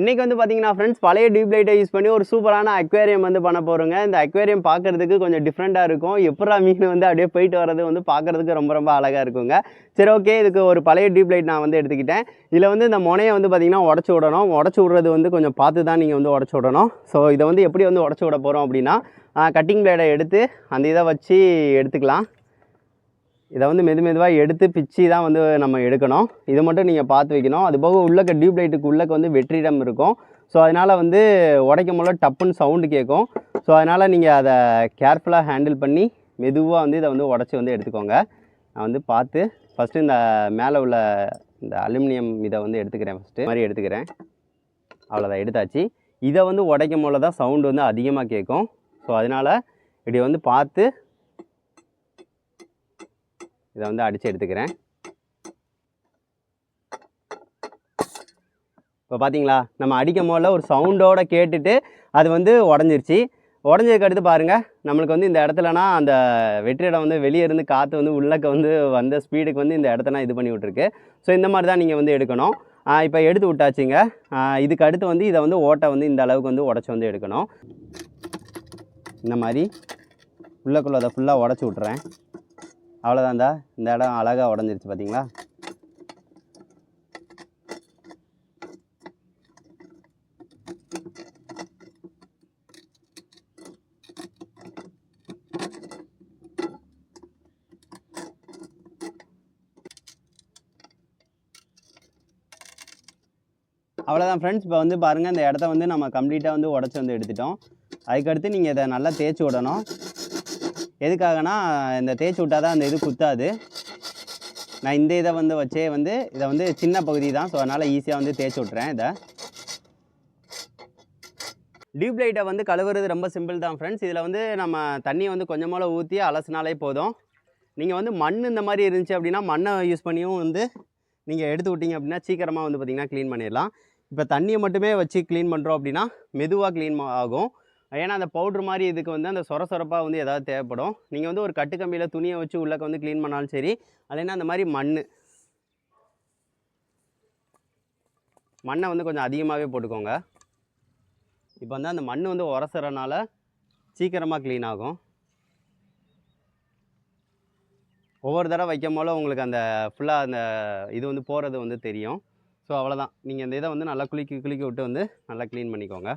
இன்றைக்கி வந்து பார்த்தீங்கன்னா ஃப்ரெண்ட்ஸ் பழைய டியூப் லைட்டை யூஸ் பண்ணி ஒரு சூப்பரான அக்வேரியம் வந்து பண்ண போகிறோங்க இந்த அக்வேரியம் பார்க்குறதுக்கு கொஞ்சம் டிஃப்ரெண்ட்டாக இருக்கும். எப்படா மீன் வந்து அப்படியே போயிட்டு வரது வந்து பார்க்கறதுக்கு ரொம்ப ரொம்ப அழகாக இருக்குங்க. சரி ஓகே இதுக்கு ஒரு பழைய டியூப் லைட் நான் வந்து எடுத்துக்கிட்டேன். இதில் வந்து இந்த முனையை வந்து பார்த்தீங்கன்னா உடச்சி விடணும். உடச்சி விட்றது வந்து கொஞ்சம் பார்த்து தான் நீங்கள் வந்து உடச்சி விடணும். ஸோ இதை வந்து எப்படி வந்து உடச்சி விட போகிறோம் அப்படின்னா கட்டிங் பிளேடை எடுத்து அந்த இதை வச்சு எடுத்துக்கலாம். இதை வந்து மெது மெதுவாக எடுத்து பிச்சு தான் வந்து நம்ம எடுக்கணும். இதை மட்டும் நீங்கள் பார்த்து வைக்கணும். அது போக உள்ளக்க டியூப் லைட்டுக்கு உள்ளக்க வந்து வெற்றிடம் இருக்கும். ஸோ அதனால் வந்து உடைக்கும் போல டப்புன்னு சவுண்டு கேட்கும். ஸோ அதனால் நீங்கள் அதை கேர்ஃபுல்லாக ஹேண்டில் பண்ணி மெதுவாக வந்து இதை வந்து உடச்சி வந்து எடுத்துக்கோங்க. நான் வந்து பார்த்து ஃபஸ்ட்டு இந்த மேலே உள்ள இந்த அலுமினியம் இதை வந்து எடுத்துக்கிறேன் ஃபஸ்ட்டு மாதிரி எடுத்துக்கிறேன். அவ்வளோதான் எடுத்தாச்சு. இதை வந்து உடைக்கும் போல தான் சவுண்டு வந்து அதிகமாக கேட்கும். ஸோ அதனால் இப்படி வந்து பார்த்து இதை வந்து அடித்து எடுத்துக்கிறேன். இப்போ பார்த்தீங்களா நம்ம அடிக்கும் போல ஒரு சவுண்டோடு கேட்டுட்டு அது வந்து உடஞ்சிருச்சு. உடஞ்சதுக்கு அடுத்து பாருங்கள் நம்மளுக்கு வந்து இந்த இடத்துலனா அந்த வெற்றிடம் வந்து வெளியே இருந்து காற்று வந்து உள்ளக்க வந்து வந்த ஸ்பீடுக்கு வந்து இந்த இடத்தனா இது பண்ணி விட்ருக்கு ஸோ இந்த மாதிரி தான் நீங்கள் வந்து எடுக்கணும். இப்போ எடுத்து விட்டாச்சுங்க. இதுக்கு அடுத்து வந்து இதை வந்து ஓட்டை வந்து இந்த அளவுக்கு வந்து உடச்சி வந்து எடுக்கணும். இந்த மாதிரி உள்ளக்குள்ள அதை ஃபுல்லாக உடச்சி விட்றேன் அவ்வளோதான்டா இந்த இடம் அழகாக உடஞ்சிருச்சு பார்த்தீங்களா அவ்வளோதான் ஃப்ரெண்ட்ஸ் இப்போ வந்து பாருங்கள் இந்த இடத்த வந்து நம்ம கம்ப்ளீட்டாக வந்து உடச்சி வந்து எடுத்துட்டோம். அதுக்கடுத்து நீங்கள் இதை நல்லா தேய்ச்சி விடணும். எதுக்காகனா இந்த தேய்ச்சி விட்டால் தான் அந்த இது குத்தாது. நான் இந்த இதை வந்து வச்சே வந்து இதை வந்து சின்ன பகுதி தான் ஸோ அதனால் ஈஸியாக வந்து தேய்ச்சி விட்றேன் இதை. டியூப் லைட்டை வந்து கழுவுறது ரொம்ப சிம்பிள் தான் ஃப்ரெண்ட்ஸ் இதில் வந்து நம்ம தண்ணியை வந்து கொஞ்சமாக ஊற்றி அலசினாலே போதும். நீங்கள் வந்து மண் இந்த மாதிரி இருந்துச்சு அப்படின்னா மண்ணை யூஸ் பண்ணியும் வந்து நீங்கள் எடுத்து விட்டீங்க அப்படின்னா சீக்கிரமாக வந்து பார்த்திங்கன்னா க்ளீன் பண்ணிடலாம். இப்போ தண்ணியை மட்டுமே வச்சு க்ளீன் பண்ணுறோம் அப்படின்னா மெதுவாக க்ளீன் ஆகும். ஏன்னா அந்த பவுட்ரு மாதிரி இதுக்கு வந்து அந்த சொர சொரப்பாக வந்து ஏதாவது தேவைப்படும். நீங்கள் வந்து ஒரு கட்டுக்கம்பியில் துணியை வச்சு உள்ளக்க வந்து க்ளீன் பண்ணாலும் சரி இல்லைன்னா அந்த மாதிரி மண் மண்ணை வந்து கொஞ்சம் அதிகமாகவே போட்டுக்கோங்க. இப்போ வந்து அந்த மண் வந்து உரசுறனால சீக்கிரமாக க்ளீன் ஆகும். ஒவ்வொரு தடவை வைக்கும் போல உங்களுக்கு அந்த ஃபுல்லாக அந்த இது வந்து போகிறது வந்து தெரியும். ஸோ அவ்வளோதான் நீங்கள் அந்த இதை வந்து நல்லா குளிக்க குளிக்க விட்டு வந்து நல்லா க்ளீன் பண்ணிக்கோங்க.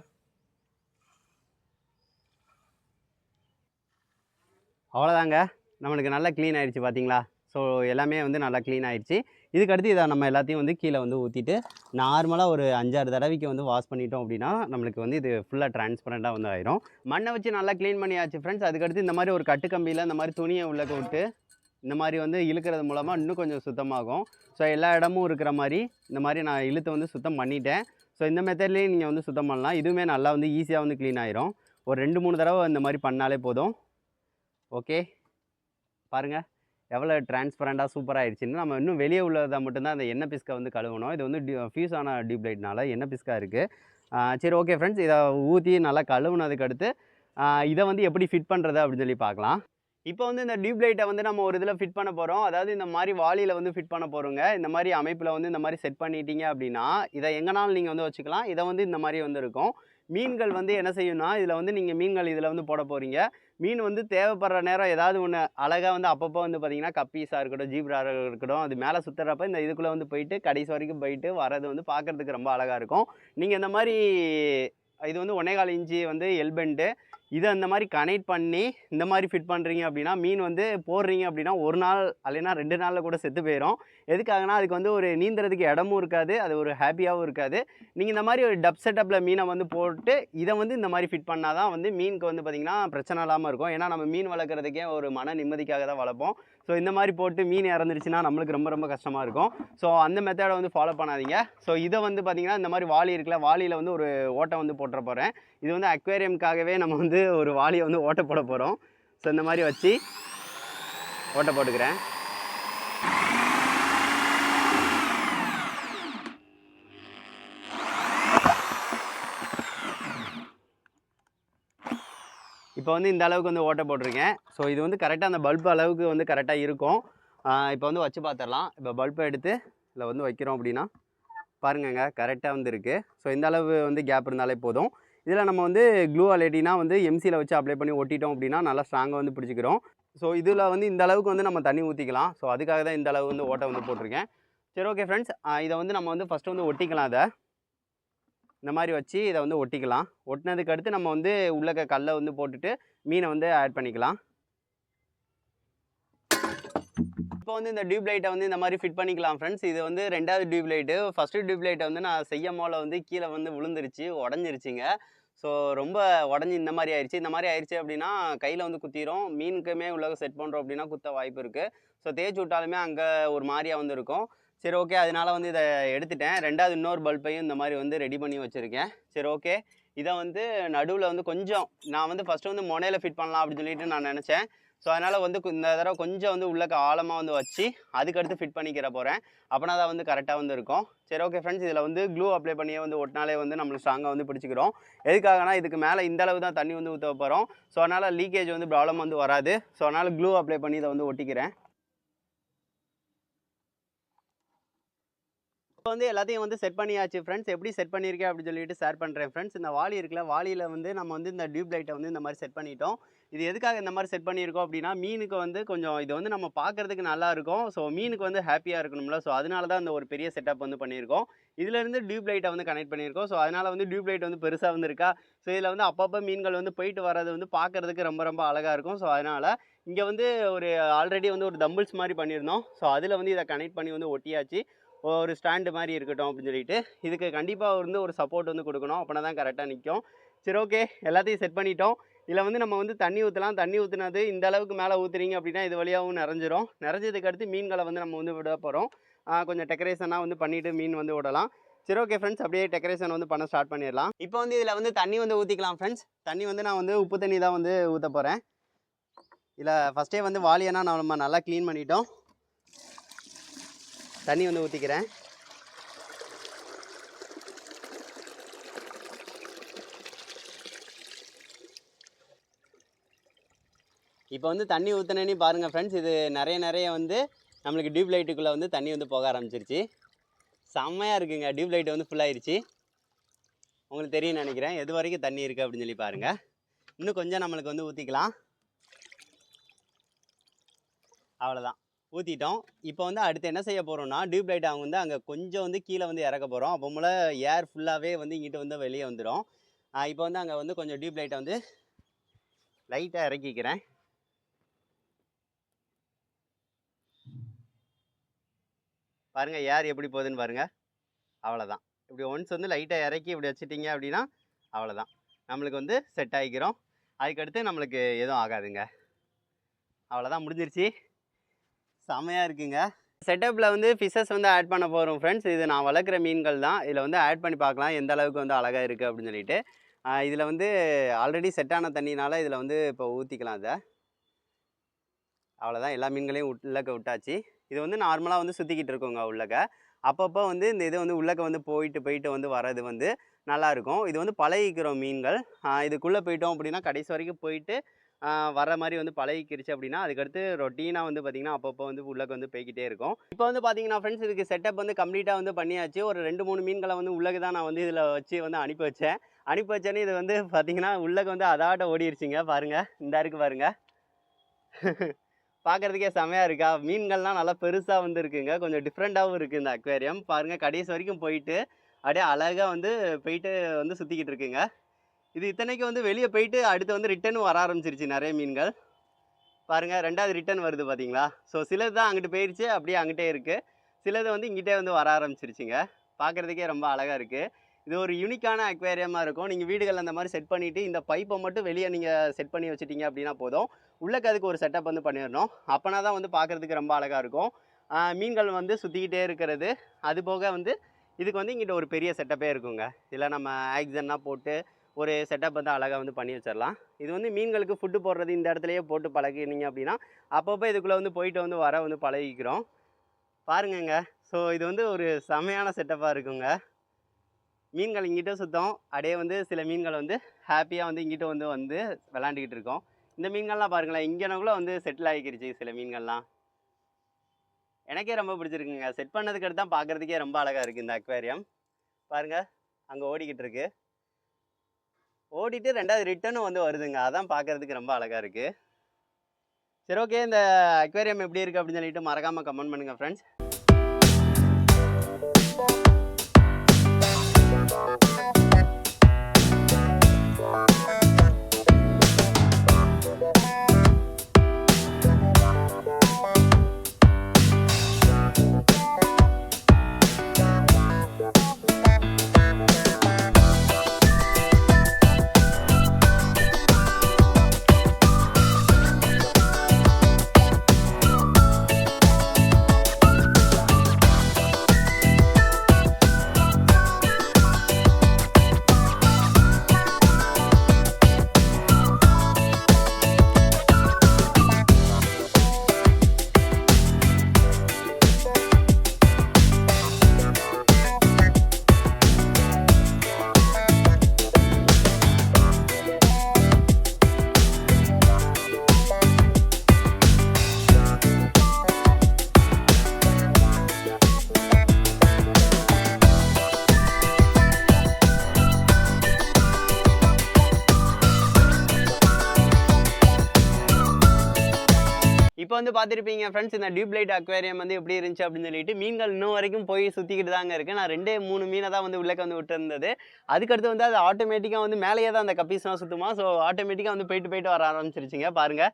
அவ்வளோதாங்க நம்மளுக்கு நல்லா க்ளீன் ஆயிடுச்சு பார்த்தீங்களா ஸோ எல்லாமே வந்து நல்லா க்ளீன் ஆயிடுச்சு. இதுக்கடுத்து இதை நம்ம எல்லாத்தையும் வந்து கீழே வந்து ஊற்றிட்டு நார்மலாக ஒரு அஞ்சாறு தடவைக்கு வந்து வாஷ் பண்ணிட்டோம் அப்படின்னா நம்மளுக்கு வந்து இது ஃபுல்லாக டிரான்ஸ்பரண்ட்டாக வந்து ஆயிரும். மண்ணை வச்சு நல்லா க்ளீன் பண்ணியாச்சு ஃப்ரெண்ட்ஸ் அதுக்கடுத்து இந்த மாதிரி ஒரு கட்டு கம்பியில் இந்த மாதிரி துணியை உள்ளே விட்டு இந்த மாதிரி வந்து இழுக்கிறது மூலமாக இன்னும் கொஞ்சம் சுத்தமாகும். ஸோ எல்லா இடமும் இருக்கிற மாதிரி இந்த மாதிரி நான் இழுத்து வந்து சுத்தம் பண்ணிட்டேன். ஸோ இந்த மெத்தட்லேயும் நீங்கள் வந்து சுத்தம் பண்ணலாம். இதுவுமே நல்லா வந்து ஈஸியாக வந்து க்ளீன் ஆயிரும். ஒரு ரெண்டு மூணு தடவை இந்த மாதிரி பண்ணாலே போதும். ஓகே. பாருங்கள் எவ்வளோ டிரான்ஸ்பரண்ட்டாக சூப்பராக ஆயிடுச்சுன்னு நம்ம இன்னும் வெளியே உள்ளதை மட்டும்தான் அந்த எண்ணெய் பிஸ்கை வந்து கழுவணும். இது வந்து ஃபியூஸ் ஆன டியூப் லைட்னால எண்ணெய் பிஸ்கா இருக்குது சரி ஓகே ஃப்ரெண்ட்ஸ் இதை ஊற்றி நல்லா கழுவுனதுக்கு அடுத்து இதை வந்து எப்படி ஃபிட் பண்ணுறது அப்படின்னு சொல்லி பார்க்கலாம். இப்போ வந்து இந்த டியூப் லைட்டை வந்து நம்ம ஒரு இதில் ஃபிட் பண்ண போகிறோம். அதாவது இந்த மாதிரி வாளியில் வந்து ஃபிட் பண்ண போகிறோங்க. இந்த மாதிரி அமைப்பில் வந்து இந்த மாதிரி செட் பண்ணிட்டீங்க அப்படின்னா இதை எங்கேனாலும் நீங்கள் வந்து வச்சுக்கலாம். இதை வந்து இந்த மாதிரி வந்து இருக்கும். மீன்கள் வந்து என்ன செய்யணும்னா இதில் வந்து நீங்கள் மீன்கள் இதில் வந்து போட போகிறீங்க. மீன் வந்து தேவைப்படுற நேரம் ஏதாவது ஒன்று அழகாக வந்து அப்பப்போ வந்து பார்த்தீங்கன்னா கப்பீஸாக இருக்கட்டும் ஜீப்ராக இருக்கட்டும் அது மேலே சுற்றுறப்ப இந்த இதுக்குள்ளே வந்து போயிட்டு கடைசி வரைக்கும் போயிட்டு வரது வந்து பார்க்குறதுக்கு ரொம்ப அழகாக இருக்கும். நீங்கள் இந்த மாதிரி இது வந்து ஒன்னேகால் இன்ச்சு வந்து எல்பெண்டு இதை அந்த மாதிரி கனெக்ட் பண்ணி இந்த மாதிரி ஃபிட் பண்ணுறீங்க அப்படின்னா மீன் வந்து போடுறீங்க அப்படின்னா ஒரு நாள் இல்லைன்னா ரெண்டு நாளில் கூட செத்து போயிடும் எதுக்காகனா அதுக்கு வந்து ஒரு நீந்துறதுக்கு இடமும் இருக்காது. அது ஒரு ஹாப்பியாகவும் இருக்காது. நீங்கள் இந்த மாதிரி ஒரு டப் செட்டப்பில் மீனை வந்து போட்டு இதை வந்து இந்த மாதிரி ஃபிட் பண்ணால் தான் வந்து மீனுக்கு வந்து பார்த்திங்கன்னா பிரச்சனை இல்லாமல் இருக்கும். ஏன்னா நம்ம மீன் வளர்க்குறதுக்கே ஒரு மன நிம்மதிக்காக தான் வளர்ப்போம். ஸோ இந்த மாதிரி போட்டு மீன் இறந்துருச்சுன்னா நம்மளுக்கு ரொம்ப ரொம்ப கஷ்டமாக இருக்கும். ஸோ அந்த மெத்தடை வந்து ஃபாலோ பண்ணாதீங்க. ஸோ இதை வந்து பார்த்திங்கன்னா இந்த மாதிரி வாளி இருக்குல்ல வாலியில் வந்து ஒரு ஓட்டை வந்து போட்டுற போகிறேன் இது வந்து அக்வேரியம்காகவே நம்ம வந்து ஒரு வாலியை வந்து ஓட்டை போட போகிறோம் ஸோ இந்த மாதிரி வச்சு ஓட்டை போட்டுக்கிறேன். இப்போ வந்து இந்த அளவுக்கு வந்து ஓட்டை போட்டிருக்கேன். ஸோ இது வந்து கரெக்டாக அந்த பல்ப் அளவுக்கு வந்து கரெக்டாக இருக்கும். இப்போ வந்து வச்சு பார்த்துடலாம் இப்போ பல்பை எடுத்து இதில் வந்து வைக்கிறோம் அப்படின்னா பாருங்கங்க கரெக்டாக வந்து இருக்குது ஸோ இந்த அளவு வந்து கேப் இருந்தாலே போதும். இதில் நம்ம வந்து க்ளூ அலேட்டினா வந்து எம்சியில் வச்சு அப்ளை பண்ணி ஒட்டிட்டோம் அப்படின்னா நல்லா ஸ்ட்ராங்காக வந்து பிடிச்சிக்கிறோம். ஸோ இதில் வந்து இந்த அளவுக்கு வந்து நம்ம தண்ணி ஊற்றிக்கலாம் ஸோ அதுக்காக தான் இந்த அளவு வந்து ஓட்டை வந்து போட்டிருக்கேன். சரி ஓகே ஃப்ரெண்ட்ஸ் இதை வந்து நம்ம வந்து ஃபஸ்ட்டு வந்து ஒட்டிக்கலாம் அதை இந்த மாதிரி வச்சு இதை வந்து ஒட்டிக்கலாம். ஒட்டினதுக்கு அடுத்து நம்ம வந்து உள்ளக்க கல்லை வந்து போட்டுட்டு மீனை வந்து ஆட் பண்ணிக்கலாம். இப்போ வந்து இந்த டியூப் லைட்டை வந்து இந்த மாதிரி ஃபிட் பண்ணிக்கலாம் ஃப்ரெண்ட்ஸ் இது வந்து ரெண்டாவது டியூப் லைட்டு. ஃபஸ்ட்டு டியூப் லைட்டை வந்து நான் செய்யும் மோல வந்து கீழே வந்து விழுந்துருச்சு உடஞ்சிருச்சுங்க. ஸோ ரொம்ப உடஞ்சி இந்த மாதிரி ஆயிடுச்சு இந்த மாதிரி ஆயிடுச்சு அப்படின்னா கையில் வந்து குத்திரும். மீனுக்குமே உள்ள செட் பண்ணுறோம் அப்படின்னா குத்த வாய்ப்பு இருக்குது ஸோ தேய்ச்சி விட்டாலுமே அங்கே ஒரு மாதிரியாக வந்து இருக்கும். சரி ஓகே அதனால வந்து இதை எடுத்துட்டேன். ரெண்டாவது இன்னொரு பல்பையும் இந்த மாதிரி வந்து ரெடி பண்ணி வச்சுருக்கேன். சரி ஓகே இதை வந்து நடுவில் வந்து கொஞ்சம் நான் வந்து ஃபஸ்ட்டு வந்து முனையில் ஃபிட் பண்ணலாம் அப்படின்னு சொல்லிட்டு நான் நினச்சேன். ஸோ அதனால் வந்து கு- இந்த தடவை கொஞ்சம் வந்து உள்ளக்க ஆழமாக வந்து வச்சு அதுக்கடுத்து ஃபிட் பண்ணிக்கிற போகிறேன் அப்போனா தான் வந்து கரெக்டாக வந்து இருக்கும். சரி ஓகே ஃப்ரெண்ட்ஸ் இதில் வந்து க்ளூ அப்ளை பண்ணியே வந்து ஒட்டினாலே வந்து நம்மளுக்கு ஸ்ட்ராங்காக வந்து பிடிச்சிக்கிறோம். எதுக்காகனா இதுக்கு மேலே இந்த அளவு தான் தண்ணி வந்து ஊற்ற போகிறோம் ஸோ அதனால் லீக்கேஜ் வந்து ப்ராப்ளம் வந்து வராது. ஸோ அதனால் க்ளூ அப்ளை பண்ணி இதை வந்து ஒட்டிக்கிறேன். இப்போ வந்து எல்லாத்தையும் வந்து செட் பண்ணியாச்சு. ஃப்ரெண்ட்ஸ் எப்படி செட் பண்ணியிருக்கேன் அப்படின்னு சொல்லிட்டு ஷேர் பண்ணுறேன் ஃப்ரெண்ட்ஸ் இந்த வாலி இருக்குல்ல வாலியில் வந்து நம்ம வந்து இந்த டியூப் லைட்டை வந்து இந்த மாதிரி செட் பண்ணிட்டோம். இது எதுக்காக இந்த மாதிரி செட் பண்ணியிருக்கோம் அப்படின்னா மீனுக்கு வந்து கொஞ்சம் இது வந்து நம்ம பார்க்கறதுக்கு நல்லா இருக்கும். ஸோ மீனுக்கு வந்து ஹாப்பியாக இருக்கணும்ல. ஸோ அதனால தான் இந்த ஒரு பெரிய செட்டப் வந்து பண்ணியிருக்கோம். இதுலேருந்து டியூப் லைட்டை வந்து கனெக்ட் பண்ணியிருக்கோம். ஸோ அதனால் வந்து டியூப் லைட் வந்து பெருசாக வந்துருக்கா? ஸோ இதில் வந்து அப்பப்போ மீன்கள் வந்து போயிட்டு வர்றது வந்து பார்க்கறதுக்கு ரொம்ப ரொம்ப அழகாக இருக்கும். ஸோ அதனால் இங்கே வந்து ஒரு ஆல்ரெடி வந்து ஒரு தம்பிள்ஸ் மாதிரி பண்ணியிருந்தோம். ஸோ அதில் வந்து இதை கனெக்ட் பண்ணி வந்து ஒட்டியாச்சு. ஒரு ஸ்டாண்டு மாதிரி இருக்கட்டும் அப்படின்னு சொல்லிட்டு இதுக்கு கண்டிப்பாக வந்து ஒரு சப்போர்ட் வந்து கொடுக்கணும். அப்படின்னா தான் கரெக்டாக நிற்கும் சரி ஓகே எல்லாத்தையும் செட் பண்ணிட்டோம். இதில் வந்து நம்ம வந்து தண்ணி ஊற்றலாம் தண்ணி ஊற்றினது இந்த அளவுக்கு மேலே ஊற்றுறீங்க அப்படின்னா இது வழியாகவும் நிறைஞ்சிரும். நிறைஞ்சதுக்கு அடுத்து மீன்களை வந்து நம்ம வந்து விட போகிறோம் கொஞ்சம் டெக்கரேஷனாக வந்து பண்ணிவிட்டு மீன் வந்து விடலாம். சரி ஓகே ஃப்ரெண்ட்ஸ் அப்படியே டெக்கரேஷன் வந்து பண்ண ஸ்டார்ட் பண்ணிடலாம். இப்போ வந்து இதில் வந்து தண்ணி வந்து ஊற்றிக்கலாம் ஃப்ரெண்ட்ஸ் தண்ணி வந்து நான் வந்து உப்பு தண்ணி தான் வந்து ஊற்ற போகிறேன் இதில் ஃபஸ்ட்டே வந்து வாலியனா நம்ம நல்லா க்ளீன் பண்ணிட்டோம். தண்ணி வந்து ஊற்றிக்கிறேன் இப்போ வந்து தண்ணி ஊற்றுனேன்னு பாருங்கள் ஃப்ரெண்ட்ஸ் இது நிறைய நிறைய வந்து நம்மளுக்கு டியூப் லைட்டுக்குள்ளே வந்து தண்ணி வந்து போக ஆரம்பிச்சிருச்சு. செம்மையாக இருக்குங்க டியூப் லைட் வந்து ஃபுல்லாகிருச்சு உங்களுக்கு தெரியும்னு நினைக்கிறேன் எது வரைக்கும் தண்ணி இருக்குது அப்படின்னு சொல்லி பாருங்கள் இன்னும் கொஞ்சம் நம்மளுக்கு வந்து ஊற்றிக்கலாம் அவ்வளோதான் ஊற்றிட்டோம் இப்போ வந்து அடுத்து என்ன செய்ய போகிறோம்னா டியூப் லைட் அவங்க வந்து அங்கே கொஞ்சம் வந்து கீழே வந்து இறக்க போகிறோம் அப்போ போல் ஏர் ஃபுல்லாகவே வந்து இங்கிட்டு வந்து வெளியே வந்துடும் இப்போ வந்து அங்கே வந்து கொஞ்சம் டியூப் லைட்டை வந்து லைட்டாக இறக்கிக்கிறேன். பாருங்கள் ஏர் எப்படி போகுதுன்னு பாருங்கள் அவ்வளோதான் இப்படி ஒன்ஸ் வந்து லைட்டாக இறக்கி இப்படி வச்சிட்டிங்க அப்படின்னா அவ்வளோதான் நம்மளுக்கு வந்து செட் ஆகிக்கிறோம் அதுக்கடுத்து நம்மளுக்கு எதுவும் ஆகாதுங்க. அவ்வளோதான் முடிஞ்சிருச்சு. செமையாக இருக்குங்க. செட்டப்பில் வந்து ஃபிஷஸ் வந்து ஆட் பண்ண போகிறோம் ஃப்ரெண்ட்ஸ் இது நான் வளர்க்குற மீன்கள் தான். இதில் வந்து ஆட் பண்ணி பார்க்கலாம். எந்த அளவுக்கு வந்து அழகாக இருக்குது அப்படின்னு சொல்லிட்டு. இதில் வந்து ஆல்ரெடி செட்டான தண்ணினால் இதில் வந்து இப்போ ஊற்றிக்கலாம் அதை அவ்வளோதான் எல்லா மீன்களையும் உள்ளக்க விட்டாச்சு. இது வந்து நார்மலாக வந்து சுற்றிக்கிட்டு இருக்கோங்க உள்ளக்க. அப்பப்போ வந்து இந்த இது வந்து உள்ளக்க வந்து போயிட்டு போயிட்டு வந்து வர்றது வந்து நல்லாயிருக்கும் இது வந்து பழகிக்கிறோம் மீன்கள். இதுக்குள்ளே போயிட்டோம் அப்படின்னா கடைசி வரைக்கும் போயிட்டு வர மாதிரி வந்து பழகிக்கிருச்சு அப்படின்னா அதுக்கடுத்து ரொட்டீனாக வந்து பார்த்திங்கன்னா அப்பப்போ வந்து உள்ளக்கு வந்து போய்கிட்டே இருக்கும். இப்போ வந்து பார்த்தீங்கன்னா ஃப்ரெண்ட்ஸ் இதுக்கு செட்டப் வந்து கம்ப்ளீட்டாக வந்து பண்ணியாச்சு. ஒரு ரெண்டு மூணு மீன்களை வந்து உள்ளக்கு தான் நான் வந்து இதில் வச்சு வந்து அனுப்பி வச்சேன். அனுப்பி வச்சேன்னு இது வந்து பார்த்திங்கன்னா உள்ளக்கு வந்து அதாட்ட ஓடிடுச்சிங்க பாருங்கள் இந்த இருக்கு பாருங்கள் பார்க்குறதுக்கே செமையாக இருக்கா? மீன்கள்லாம் நல்லா பெருசாக வந்து இருக்குங்க. கொஞ்சம் டிஃப்ரெண்ட்டாகவும் இருக்குது இந்த அக்வேரியம். பாருங்கள் கடைசி வரைக்கும் போயிட்டு அப்படியே அழகாக வந்து போயிட்டு வந்து சுற்றிக்கிட்டு இருக்குங்க. இது இத்தனைக்கு வந்து வெளியே போயிட்டு அடுத்து வந்து ரிட்டர்னும் வர ஆரம்பிச்சிருச்சு நிறைய மீன்கள். பாருங்கள் ரெண்டாவது ரிட்டர்ன் வருது பார்த்தீங்களா ஸோ சிலது தான் அங்கிட்டு போயிடுச்சு அப்படியே அங்கிட்டே இருக்குது சிலது வந்து இங்கிட்டே வந்து வர ஆரம்பிச்சிருச்சுங்க. பார்க்குறதுக்கே ரொம்ப அழகாக இருக்குது இது ஒரு யூனிக்கான அக்வேரியமாக இருக்கும். நீங்கள் வீடுகளில் அந்த மாதிரி செட் பண்ணிவிட்டு இந்த பைப்பை மட்டும் வெளியே நீங்கள் செட் பண்ணி வச்சிட்டீங்க அப்படின்னா போதும். உள்ளக்கு அதுக்கு ஒரு செட்டப் வந்து பண்ணிடணும். அப்போனா தான் வந்து பார்க்குறதுக்கு ரொம்ப அழகாக இருக்கும். மீன்கள் வந்து சுற்றிக்கிட்டே இருக்கிறது. அது போக வந்து இதுக்கு வந்து இங்கிட்ட ஒரு பெரிய செட்டப்பே இருக்குங்க. இதில் நம்ம ஆக்சிஜன்லாம் போட்டு ஒரு செட்டப் வந்து அழகாக வந்து பண்ணி வச்சிடலாம் இது வந்து மீன்களுக்கு ஃபுட்டு போடுறது இந்த இடத்துலையே போட்டு பழகினீங்க அப்படின்னா அப்பப்போ இதுக்குள்ளே வந்து போயிட்டு வந்து வர வந்து பழகிக்கிறோம். பாருங்கங்க. ஸோ இது வந்து ஒரு செமையான செட்டப்பாக இருக்குங்க. மீன்கள் இங்கிட்ட சுத்தம். அப்படியே வந்து சில மீன்கள் வந்து ஹாப்பியாக வந்து இங்கிட்ட வந்து வந்து விளாண்டுக்கிட்டு இருக்கோம். இந்த மீன்கள்லாம் பாருங்களேன் இங்கேனக்குள்ளே வந்து செட்டில் ஆகிக்கிருச்சு சில மீன்கள்லாம். எனக்கே ரொம்ப பிடிச்சிருக்குங்க. செட் பண்ணதுக்கு அடுத்து தான் பார்க்குறதுக்கே ரொம்ப அழகாக இருக்குது இந்த அக்வேரியம் பாருங்கள் அங்கே ஓடிக்கிட்டு இருக்குது ஓடிட்டு ரெண்டாவது ரிட்டர்னும் வந்து வருதுங்க. அதான் பார்க்குறதுக்கு ரொம்ப அழகாக இருக்குது சரி ஓகே இந்த அக்வேரியம் எப்படி இருக்குது அப்படின்னு சொல்லிட்டு மறக்காமல் கமெண்ட் பண்ணுங்கள் ஃப்ரெண்ட்ஸ் வந்து பார்த்துருப்பீங்க ஃப்ரெண்ட்ஸ் இந்த டியூப் லைட் அக்வேரியம் வந்து எப்படி இருந்துச்சு அப்படின்னு சொல்லிட்டு மீன்கள் இன்னும் வரைக்கும் போய் சுற்றிக்கிட்டு தாங்க இருக்குது நான் ரெண்டே மூணு மீனை தான் வந்து உள்ளக்க வந்து விட்டுருந்தது. அதுக்கடுத்து வந்து அது ஆட்டோமேட்டிக்காக வந்து மேலேயே தான் அந்த கப்பீஸ்லாம் சுற்றுமா ஸோ ஆட்டோமேட்டிக்காக வந்து போயிட்டு போயிட்டு வர ஆரம்பிச்சிருச்சிங்க பாருங்கள்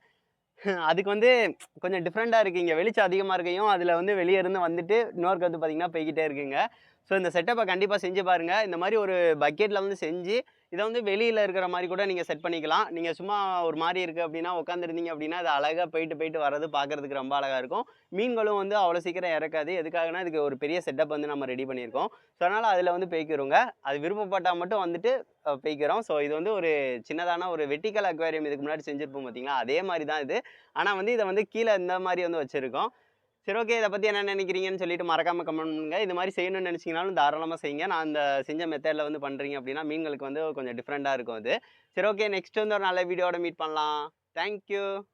அதுக்கு வந்து கொஞ்சம் டிஃப்ரெண்ட்டாக இருக்குது இங்கே வெளிச்சம் அதிகமாக இருக்கையும் அதில் வந்து வெளியே இருந்து வந்துட்டு இன்னொருக்கு வந்து பார்த்திங்கன்னா போய்கிட்டே இருக்குங்க. ஸோ இந்த செட்டப்பை கண்டிப்பாக செஞ்சு பாருங்கள் இந்த மாதிரி ஒரு பக்கெட்டில் வந்து செஞ்சு இதை வந்து வெளியில் இருக்கிற மாதிரி கூட நீங்கள் செட் பண்ணிக்கலாம். நீங்கள் சும்மா ஒரு மாதிரி இருக்குது அப்படின்னா உட்காந்துருந்தீங்க அப்படின்னா அது அழகாக போயிட்டு போயிட்டு வர்றது பார்க்குறதுக்கு ரொம்ப அழகாக இருக்கும். மீன்களும் வந்து அவ்வளோ சீக்கிரம் இறக்காது. எதுக்காகனா இதுக்கு ஒரு பெரிய செட்டப் வந்து நம்ம ரெடி பண்ணியிருக்கோம் ஸோ அதனால் அதில் வந்து பெய்க்கிறோங்க அது விருப்பப்பட்டால் மட்டும் வந்துட்டு பேய்க்கிறோம். ஸோ இது வந்து ஒரு சின்னதான ஒரு வெட்டிக்கல் அக்வேரியம் இதுக்கு முன்னாடி செஞ்சுருப்போம் பார்த்தீங்களா அதே மாதிரி தான் இது. ஆனால் வந்து இதை வந்து கீழே இந்த மாதிரி வந்து வச்சுருக்கோம். சரி ஓகே இதை பற்றி என்ன நினைக்கிறீங்கன்னு சொல்லிட்டு மறக்காமல் கமெண்ட் பண்ணுங்க. இது மாதிரி செய்யணும்னு நினச்சிங்கனாலும் தாராளமாக செய்யுங்க. நான் அந்த செஞ்ச மெத்தடில் வந்து பண்ணுறீங்க அப்படின்னா மீன்களுக்கு வந்து கொஞ்சம் டிஃப்ரெண்ட்டாக இருக்கும் அது. சரி ஓகே நெக்ஸ்ட் வந்து ஒரு நல்ல வீடியோட மீட் பண்ணலாம். தேங்க்யூ